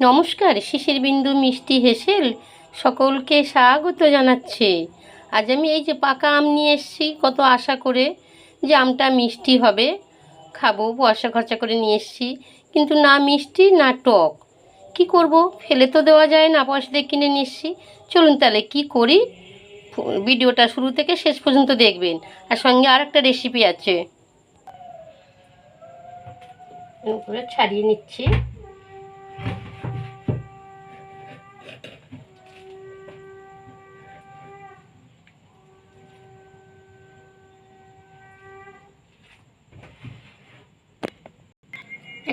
নমস্কার, শিশির বিন্দু মিষ্টি হেসেল সকলকে স্বাগত জানাচ্ছে। আজ আমি এই যে পাকা আম নিয়ে এসেছি, কত আশা করে যে আমটা মিষ্টি হবে। খাব পয়সা খরচা করে নিয়ে এসেছি, কিন্তু না মিষ্টি, না টক। কি করব? ফেলে তো দেওয়া যায় না, পয়সা দিয়ে কিনে নিয়ে এসেছি। চলুন তাহলে কি করি? ভিডিওটা শুরু থেকে শেষ পর্যন্ত দেখবেন। আর সঙ্গে আর একটা রেসিপি আছে ছাড়িয়ে নিচ্ছি।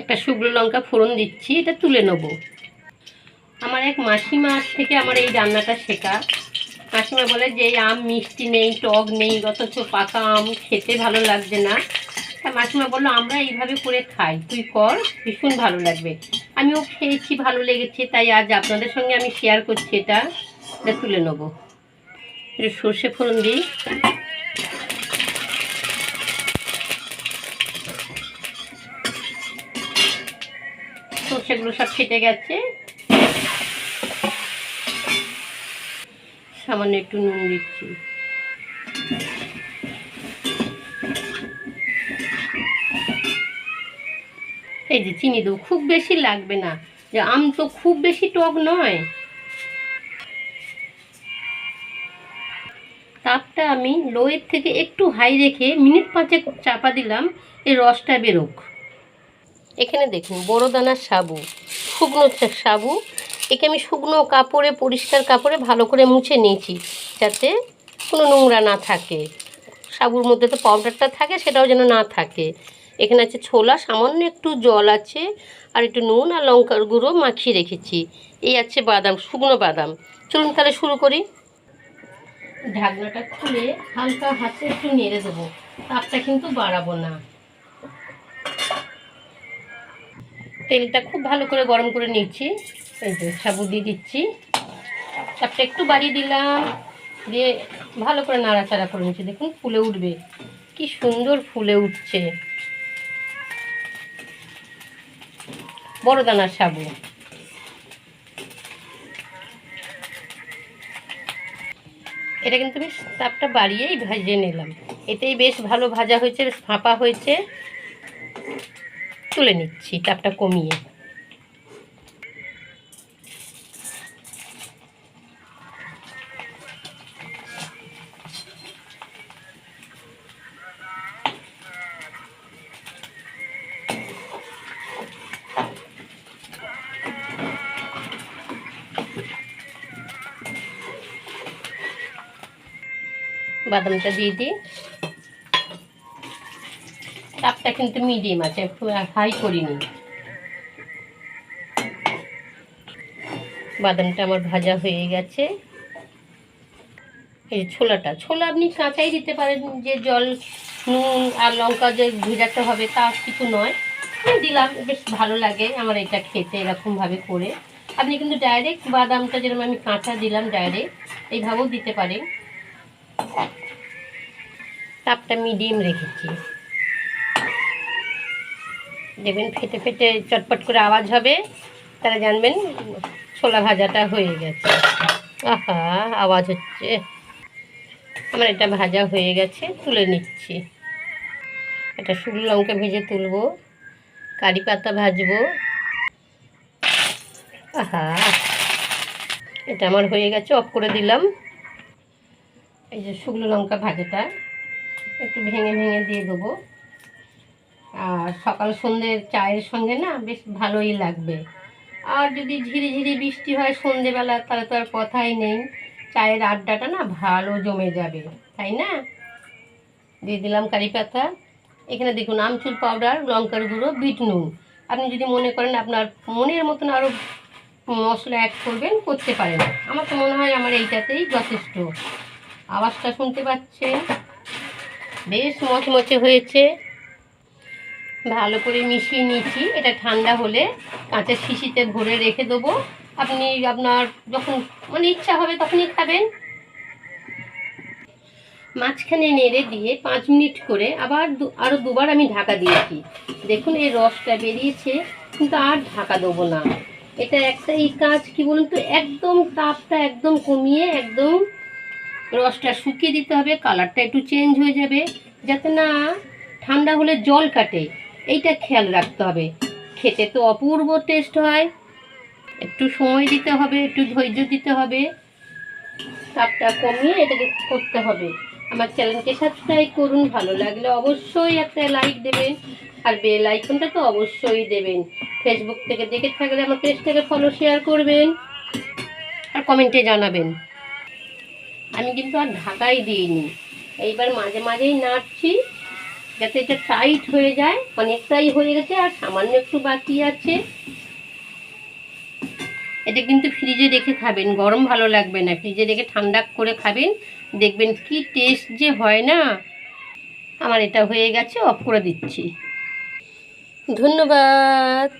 একটা শুকনো লঙ্কা ফোড়ন দিচ্ছি, এটা তুলে নেব। আমার এক মাসিমা থেকে আমার এই রান্নাটা শেখা। মাসিমা বলে যে আম মিষ্টি নেই, টক নেই, অথচ পাকা আম খেতে ভালো লাগছে না। তা মাসিমা বলল, আমরা এইভাবে করে খাই, তুই কর, ভীষণ ভালো লাগবে। আমিও খেয়েছি, ভালো লেগেছে, তাই আজ আপনাদের সঙ্গে আমি শেয়ার করছি এটা। এটা তুলে নেব। সর্ষে ফোড়ন দিই। সর্ষেগুলো সব ফেটে গেছে। সামান্য একটু নুন দিচ্ছি। এই যে চিনি দেবো, খুব বেশি লাগবে না। যে আম তো খুব বেশি টক নয়। তাপটা আমি লোয়ের থেকে একটু হাই রেখে মিনিট পাঁচেক চাপা দিলাম, এই রসটা বেরোক। এখানে দেখুন বড় দানার সাবু, শুকনো সাবু। একে আমি শুকনো কাপড়ে, পরিষ্কার কাপড়ে ভালো করে মুছে নিয়েছি যাতে কোনো নোংরা না থাকে। সাবুর মধ্যে তো পাউডারটা থাকে, সেটাও যেন না থাকে। এখানে আছে ছোলা, সামান্য একটু জল আছে আর একটু নুন আর লঙ্কার গুঁড়ো মাখিয়ে রেখেছি। এই আছে বাদাম, শুকনো বাদাম। চলুন তাহলে শুরু করি। ঢাকনাটা খুলে হালকা হাতে একটু নেড়ে দেবো। তাপটা কিন্তু বাড়াবো না। তেলটা খুব ভালো করে গরম করে নিচ্ছি। এই যে সাবু দিয়ে দিচ্ছি। তাপটা একটু বাড়িয়ে দিলাম। দিয়ে ভালো করে নাড়াচাড়া করে নিচ্ছি। দেখুন ফুলে উঠবে। কি সুন্দর ফুলে উঠছে। বড় দানার সাবু। এটা কিন্তু আমি তাপটা বাড়িয়েই ভেজে নিলাম। এতেই বেশ ভালো ভাজা হয়েছে, বেশ ফাঁপা হয়েছে। তুলে নিচ্ছি তাপটা কমিয়ে। বাদামটা দিয়ে দিই। তাপটা কিন্তু মিডিয়াম আছে হাই করিনি বাদামটা আমার ভাজা হয়ে গেছে। এই ছোলাটা, ছোলা আপনি কাঁচাই দিতে পারেন, যে জল, নুন আর লঙ্কা যে ভেজাতে হবে তা কিছু নয়। আমি দিলাম, বেশ ভালো লাগে আমার এটা খেতে এরকমভাবে করে। আপনি কিন্তু ডাইরেক্ট বাদামটা যেরকম আমি কাঁচা দিলাম ডাইরেক্ট এইভাবেও দিতে পারেন। তাপটা মিডিয়াম রেখেছি। দেখবেন ফেটে ফেটে চটপট করে আওয়াজ হবে তারা জানবেন ছোলা ভাজাটা হয়ে গেছে। আহা, আওয়াজ হচ্ছে। আমার এটা ভাজা হয়ে গেছে, তুলে নিচ্ছি। এটা শুকনো লঙ্কা ভেজে তুলবো, কারি পাতা ভাজবো। আহা, এটা আমার হয়ে গেছে, অফ করে দিলাম। এই যে শুকনো লঙ্কা ভাজাটা, একটু ভেঙে ভেঙে দিয়ে দেবো। সকাল সন্ধ্যের চায়ের সঙ্গে না বেশ ভালোই লাগবে। আর যদি ঝিরি ঝিরি বৃষ্টি হয় সন্ধেবেলা, তাহলে তো আর কথাই নেই। চায়ের আড্ডাটা না ভালো জমে যাবে, তাই না? দিয়ে দিলাম কারি পাতা। এখানে দেখুন, আমচুর পাউডার, লঙ্কার গুঁড়ো, বিট নুন। আপনি যদি মনে করেন আপনার মনের মতন আরও মশলা অ্যাড করবেন, করতে পারেন। আমার তো মনে হয় আমার এইটাতেই যথেষ্ট। আওয়াজটা শুনতে পাচ্ছেন? বেশ মচমচে হয়েছে। ভালো করে মিশিয়ে নিয়েছি এটা ঠান্ডা হলে কাঁচের শিশিতে ভরে রেখে দেবো। আপনি আপনার যখন মানে ইচ্ছা হবে তখনই খাবেন। মাঝখানে নেড়ে দিয়ে পাঁচ মিনিট করে আবার আরও দুবার আমি ঢাকা দিয়েছি। দেখুন এই রসটা বেরিয়েছে, কিন্তু আর ঢাকা দেবো না। এটা একটা এই কাজ কি বলুন তো, একদম তাপটা একদম কমিয়ে একদম রসটা শুকিয়ে দিতে হবে। কালারটা একটু চেঞ্জ হয়ে যাবে, যাতে না ঠান্ডা হলে জল কাটে। এইটা খেয়াল রাখতে হবে। খেতে তো অপূর্ব টেস্ট হয়। একটু সময় দিতে হবে, একটু ধৈর্য দিতে হবে। তাপটা কমিয়ে এটাকে করতে হবে। আমার চ্যানেলকে সাবস্ক্রাইব করুন, ভালো লাগলে অবশ্যই একটা লাইক দেবেন। আর বেল আইকনটা তো অবশ্যই দেবেন। ফেসবুক থেকে দেখে থাকলে আমার পেজটাকে ফলো শেয়ার করবেন। আর কমেন্টে জানাবেন। আমি কিন্তু আর ঢাকাই দিইনি। এইবার মাঝে মাঝেই নাড়ছি যাতে এটা টাইট হয়ে যায়, অনেকটাই হয়ে গেছে আর সামান্য একটু বাকি আছে। এটা কিন্তু ফ্রিজে রেখে খাবেন, গরম ভালো লাগবে না। ফ্রিজে রেখে ঠান্ডা করে খাবেন, দেখবেন কি টেস্ট যে হয় না। আমার এটা হয়ে গেছে অফ করে দিচ্ছি। ধন্যবাদ।